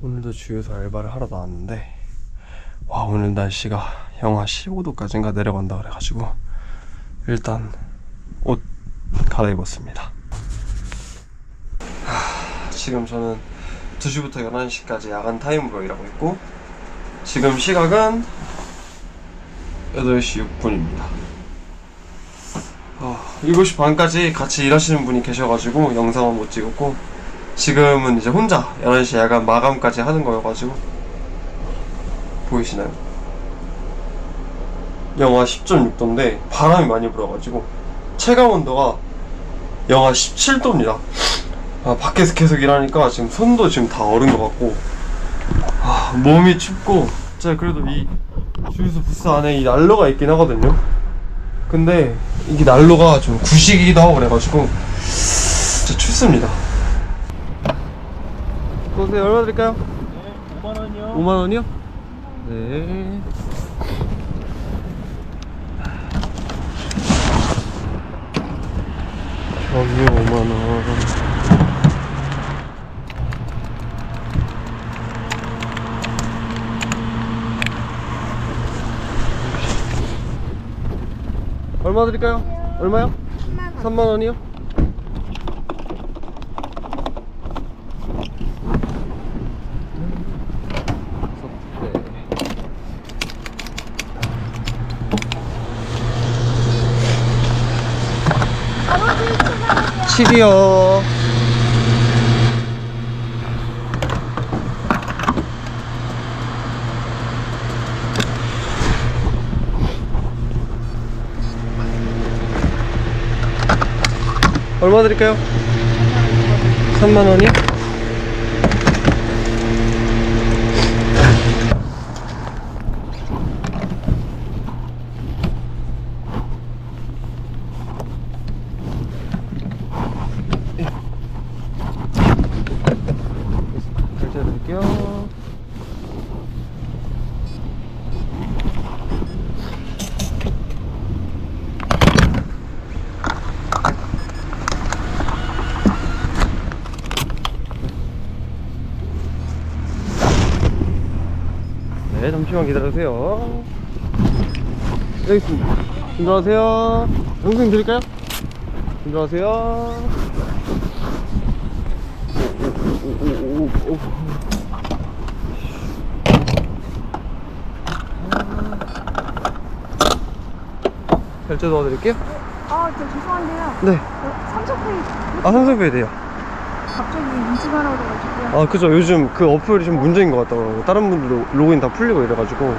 오늘도 주유소 알바를 하러 나왔는데 와 오늘 날씨가 영하 15도까지인가 내려간다 그래가지고 일단 옷 갈아입었습니다. 하, 지금 저는 2시부터 11시까지 야간 타임으로 일하고 있고 지금 시각은 8시 6분입니다. 어, 7시 반까지 같이 일하시는 분이 계셔가지고 영상은 못 찍었고 지금은 이제 혼자 11시 야간 마감까지 하는 거여가지고. 보이시나요? 영하 10.6도인데 바람이 많이 불어가지고 체감 온도가 영하 17도입니다. 아, 밖에서 계속 일하니까 지금 손도 지금 다 얼은 것 같고. 아, 몸이 춥고. 진짜 그래도 이 주유소 부스 안에 이 난로가 있긴 하거든요. 근데 이게 난로가 좀 구식이기도 하고 그래가지고 진짜 춥습니다 보세요 얼마 드릴까요? 네, 5만 원이요. 5만 원이요? 네. 저기요 5만 원. 얼마 드릴까요? 얼마요? 3만 원이요? 7이요. 얼마 드릴까요? 3만 원이요? 드릴게요. 네, 잠시만 기다려주세요. 여기 있습니다. 들어가세요. 영수증 드릴까요? 들어가세요. 오, 오, 오, 오. 결제 도와드릴게요. 아, 저 죄송한데요. 네. 삼성페이 아, 삼성페이 돼요. 갑자기 인증하라고 그래가지고요. 아, 그죠. 요즘 그 어플이 좀 문제인 것 같더라고요. 다른 분들도 로그인 다 풀리고 이래가지고.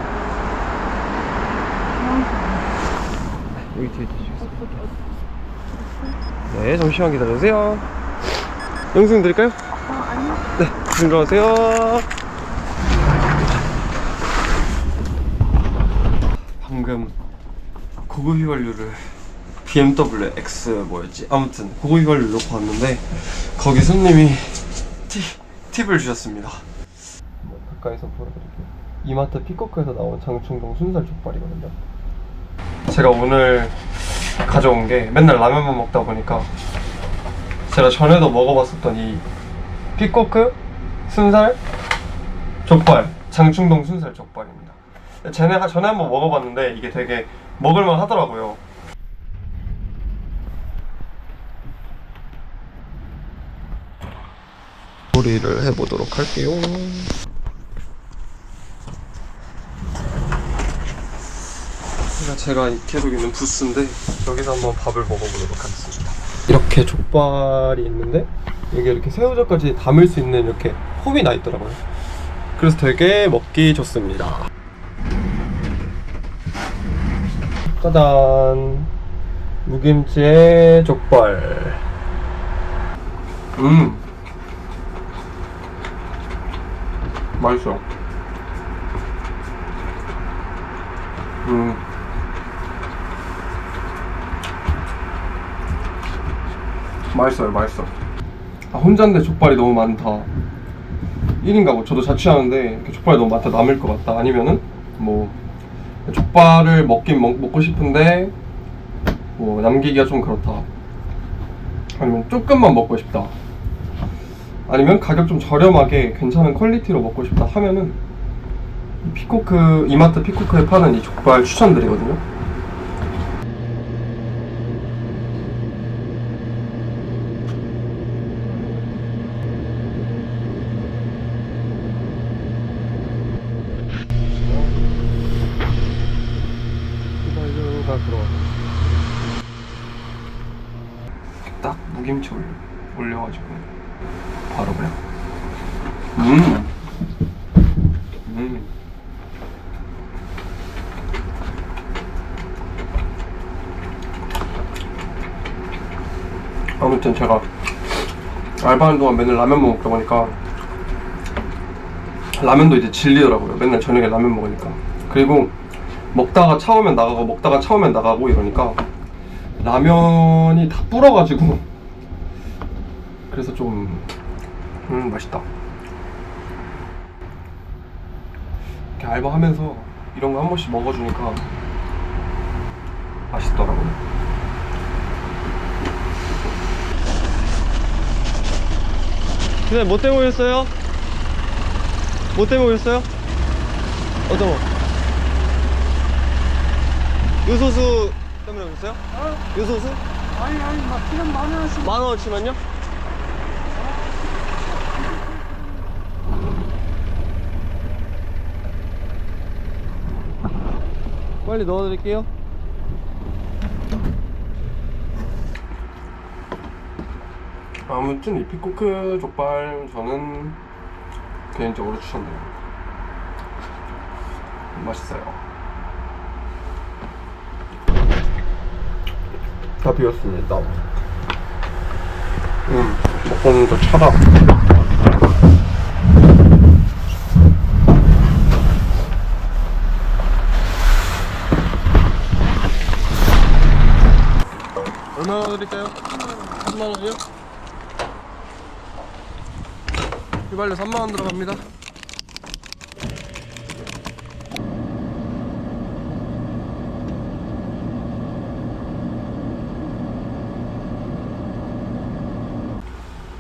여기 뒤에 주시겠습니다. 네, 잠시만 기다려주세요. 영수증 드릴까요? 아, 아니요. 네, 들어가세요. 방금 고급 휘발유를 BMW X 뭐였지? 아무튼 고급 휘발유 놓고 왔는데 거기 손님이 팁, 팁을 주셨습니다. 가까이서 보여드릴게요. 이마트 피코크에서 나온 장충동 순살 족발이거든요. 제가 오늘 가져온 게 맨날 라면만 먹다 보니까 제가 전에도 먹어봤었던 이 피코크 순살 족발 장충동 순살 족발입니다. 전에 전에 한번 먹어봤는데 이게 되게 먹을만 하더라고요. 요리를 해보도록 할게요. 제가 제가 계속 있는 부스인데 여기서 한번 밥을 먹어보도록 하겠습니다. 이렇게 족발이 있는데 여기 이렇게 새우젓까지 담을 수 있는 이렇게 홈이 나 있더라고요. 그래서 되게 먹기 좋습니다. 짜잔 무김치에 족발. 음 맛있어. 음. 맛있어요, 맛있어. 아, 혼자인데 족발이 너무 많다. 1인 가구, 저도 자취하는데 족발이 너무 많다, 남을 것 같다. 아니면은, 뭐, 족발을 먹긴 먹, 먹고 싶은데, 뭐, 남기기가 좀 그렇다. 아니면 조금만 먹고 싶다. 아니면 가격 좀 저렴하게 괜찮은 퀄리티로 먹고 싶다 하면은 이 피코크 이마트 피코크에 파는 이 족발 추천드리거든요. 들어. 딱 무김치 올려, 올려가지고 바로 그냥. 음. 음. 아무튼 제가 알바하는 동안 맨날 라면 먹다 보니까 라면도 이제 질리더라고요. 맨날 저녁에 라면 먹으니까. 그리고 먹다가 차오면 나가고 먹다가 차오면 나가고 이러니까 라면이 다 불어가지고 그래서 좀 음, 맛있다. 이렇게 알바하면서 이런 거 한 번씩 먹어주니까 맛있더라고요. 근데 뭐 때문에 오셨어요? 뭐 때문에 오셨어요? 어떤 거? 요소수 때문에 오셨어요? 요소수? 아니 아니 막 그냥 만 원씩 만 원어치만요? 빨리 넣어드릴게요. 아무튼 이 피코크 족발 저는 개인적으로 추천드립니다. 맛있어요. 다 비웠습니다. 음, 먹고는 더 차다. 얼마나 드릴까요? 3만 원이요? 휘발유 3만 원 들어갑니다.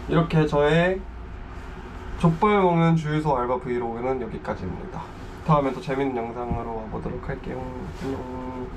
이렇게 저의 족발 먹는 주유소 알바 브이로그는 여기까지입니다. 다음에 또 재밌는 영상으로 와보도록 할게요. 안녕.